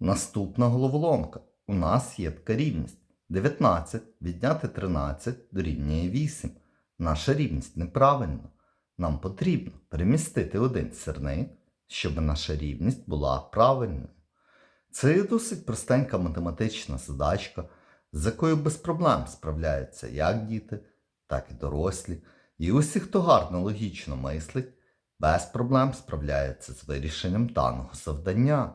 Наступна головоломка. У нас є така рівність. 19 відняти 13 дорівнює 8. Наша рівність неправильна. Нам потрібно перемістити один сірник, щоб наша рівність була правильною. Це досить простенька математична задачка, з якою без проблем справляються як діти, так і дорослі. І усі, хто гарно логічно мислить, без проблем справляються з вирішенням даного завдання.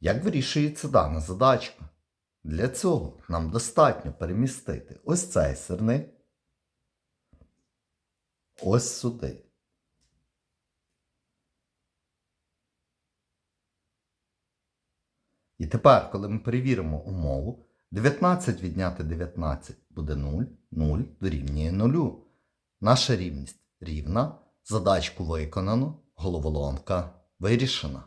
Як вирішується дана задачка? Для цього нам достатньо перемістити ось цей сирник ось сюди. І тепер, коли ми перевіримо умову, 19 відняти 19 буде 0, 0 дорівнює 0. Наша рівність рівна, задачку виконано, головоломка вирішена.